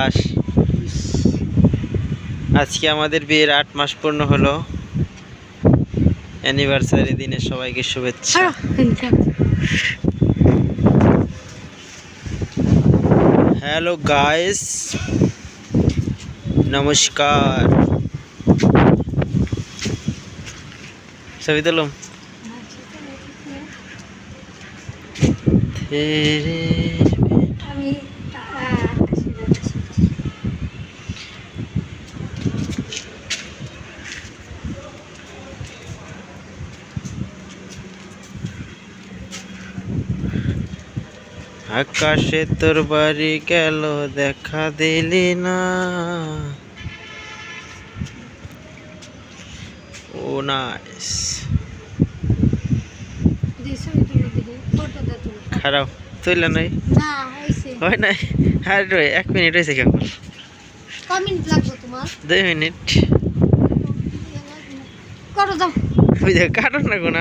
আকাশ আজকে আমাদের বিয়ের আট মাস পূর্ণ হলো। অ্যানিভার্সারি দিনে সবাইকে শুভেচ্ছা। হ্যালো গাইস নমস্কার। ছবি তুলুম। তেরে আকাশে তোর বাড়ি গেল দেখা দিলি না। ও নাইস। খারাপ। তুইলে নাই? হয় নাই? আর এক মিনিট হয়েছে কেমন? দুই মিনিট। করো দাও ওই যে না কোনা